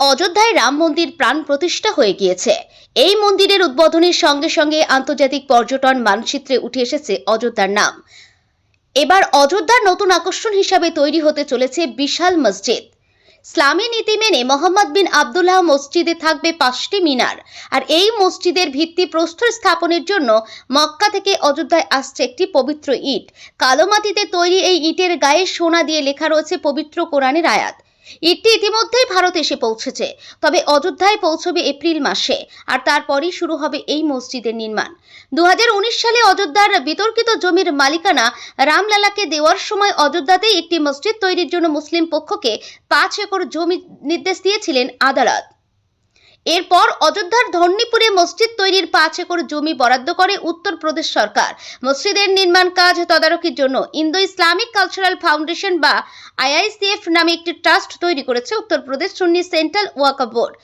অযোধ্যায় রাম মন্দির প্রাণ প্রতিষ্ঠা হয়ে গিয়েছে। এই মন্দিরের উদ্বোধনের সঙ্গে সঙ্গে আন্তর্জাতিক পর্যটন মানচিত্রে উঠে এসেছে অযোধ্যার নাম। এবার অযোধ্যার নতুন আকর্ষণ হিসাবে তৈরি হতে চলেছে বিশাল মসজিদ। ইসলামী নীতি মেনে মোহাম্মদ বিন আবদুল্লাহ মসজিদে থাকবে পাঁচটি মিনার, আর এই মসজিদের ভিত্তি প্রস্তর স্থাপনের জন্য মক্কা থেকে অযোধ্যায় আসছে একটি পবিত্র ইট। কালো মাটিতে তৈরি এই ইটের গায়ে সোনা দিয়ে লেখা রয়েছে পবিত্র কোরআনের আয়াত। ইটটি ইতিমধ্যেই ভারত এসে পৌঁছেছে। তবে অযোধ্যায় পৌঁছবে এপ্রিল মাসে, আর তারপরই শুরু হবে এই মসজিদের নির্মাণ। দু হাজার উনিশ সালে অযোধ্যার বিতর্কিত জমির মালিকানা রামলালাকে দেওয়ার সময় অযোধ্যাতেই একটি মসজিদ তৈরির জন্য মুসলিম পক্ষকে পাঁচ একর জমি নির্দেশ দিয়েছিলেন আদালত। এরপর অযোধ্যার ধর্ণীপুরে মসজিদ তৈরির পাঁচ একর জমি বরাদ্দ করে উত্তরপ্রদেশ সরকার। মসজিদের নির্মাণ কাজ তদারকির জন্য ইন্দো ইসলামিক কালচারাল ফাউন্ডেশন বা আইআইসিএফ নামে একটি ট্রাস্ট তৈরি করেছে Uttar Pradesh Sunni central Waqf board.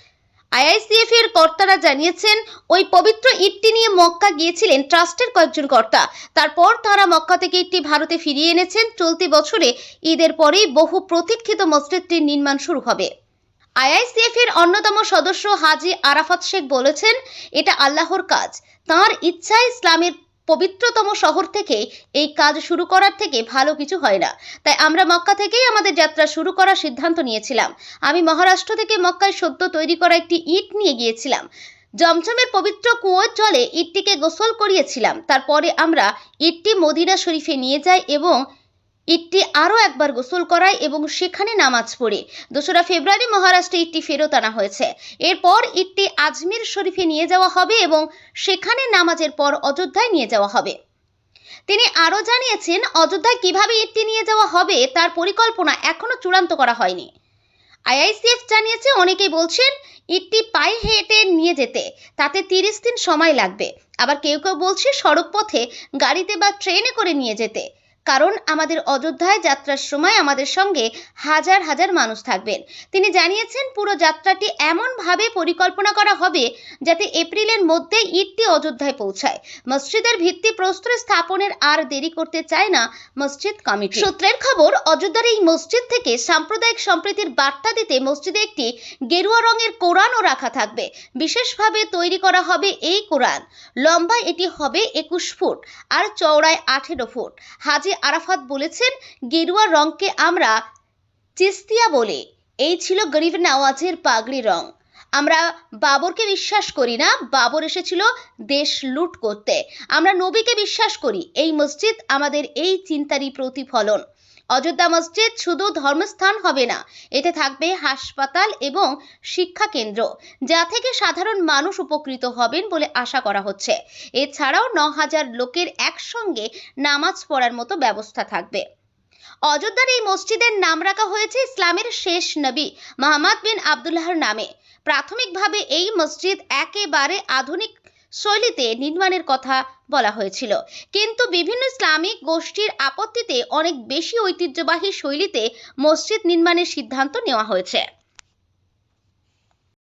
IICF এর কর্তারা জানিয়েছেন, ওই পবিত্র ইটটি নিয়ে মক্কা গিয়েছিলেন ট্রাস্টের কয়েকজন কর্তা। তারপর তারা মক্কা থেকে ইটটি ভারতে ফিরিয়ে এনেছেন। চলতি বছরে ঈদের পরেই বহু প্রতীক্ষিত মসজিদটির নির্মাণ শুরু হবে। আইআইসিএফ এর অন্যতম সদস্য হাজি আরাফাত শেখ বলেছেন, এটা আল্লাহর কাজ। তার ইচ্ছায় ইসলামের পবিত্রতম শহর থেকে এই কাজ শুরু করার থেকে ভালো কিছু হয় না। তাই আমরা মক্কা থেকেই আমাদের যাত্রা শুরু করার সিদ্ধান্ত নিয়েছিলাম। আমি মহারাষ্ট্র থেকে মক্কায় সদ্য তৈরি করা একটি ইট নিয়ে গিয়েছিলাম। জমজমের পবিত্র কুয়োর জলে ইটটিকে গোসল করিয়েছিলাম। তারপরে আমরা ইটটি মদিনা শরীফে নিয়ে যাই এবং ইটটি আরও একবার গোসল করায় এবং সেখানে নামাজ পড়ে। দোসরা ফেব্রুয়ারি মহারাষ্ট্রে ইটটি ফেরত আনা হয়েছে। এরপর ইটটি আজমির শরীফে নিয়ে যাওয়া হবে এবং সেখানে নামাজের পর অযোধ্যায় নিয়ে যাওয়া হবে। তিনি আরও জানিয়েছেন, অযোধ্যায় কীভাবে ইটটি নিয়ে যাওয়া হবে তার পরিকল্পনা এখনও চূড়ান্ত করা হয়নি। আইআইসিএফ জানিয়েছে, অনেকেই বলছেন, ইটটি পায়ে হেঁটে নিয়ে যেতে, তাতে তিরিশ দিন সময় লাগবে। আবার কেউ কেউ বলছে সড়ক পথে গাড়িতে বা ট্রেনে করে নিয়ে যেতে। কারণ আমাদের অযোধ্যায় যাত্রার সময় আমাদের সঙ্গে হাজার হাজার মানুষ থাকবেন। তিনি জানিয়েছেন, পুরো যাত্রাটি এমনভাবে পরিকল্পনা করা হবে যাতে এপ্রিলের মধ্যে ইটটি অযোধ্যায় পৌঁছায়। মসজিদের ভিত্তি প্রস্তর স্থাপনের আর দেরি করতে চায় না মসজিদ কমিটি। সূত্রের খবর, অযোধ্যার এই মসজিদ থেকে সাম্প্রদায়িক সম্প্রীতির বার্তা দিতে মসজিদে একটি গেরুয়া রঙের কোরআনও রাখা থাকবে। বিশেষভাবে তৈরি করা হবে এই কোরআন। লম্বা এটি হবে একুশ ফুট আর চওড়ায় আঠেরো ফুট। হাজি আরাফাত বলেছেন গেরুয়া রংকে আমরা চিস্তিয়া বলে। এই ছিল গরিব নওয়াজের পাগড়ি রং। আমরা বাবরকে বিশ্বাস করি না, বাবর এসেছিল দেশ লুট করতে। আমরা নবীকে বিশ্বাস করি, এই মসজিদ আমাদের এই চিন্তারই প্রতিফলন। অযোধ্যা মসজিদ শুধু ধর্মস্থান হবে না, এতে থাকবে হাসপাতাল এবং শিক্ষা কেন্দ্র যা থেকে সাধারণ মানুষ উপকৃত হবেন বলে আশা করা হচ্ছে। এছাড়াও ন হাজার লোকের একসঙ্গে নামাজ পড়ার মতো ব্যবস্থা থাকবে। অযোধ্যার এই মসজিদের নাম রাখা হয়েছে ইসলামের শেষ নবী মোহাম্মদ বিন আবদুল্লাহর নামে। প্রাথমিকভাবে এই মসজিদ একেবারে আধুনিক শৈলীতে নির্মাণের কথা বলা হয়েছিল। কিন্তু বিভিন্ন ইসলামিক গোষ্ঠীর আপত্তিতে অনেক বেশি ঐতিহ্যবাহী শৈলীতে মসজিদ নির্মাণের সিদ্ধান্ত নেওয়া হয়েছে।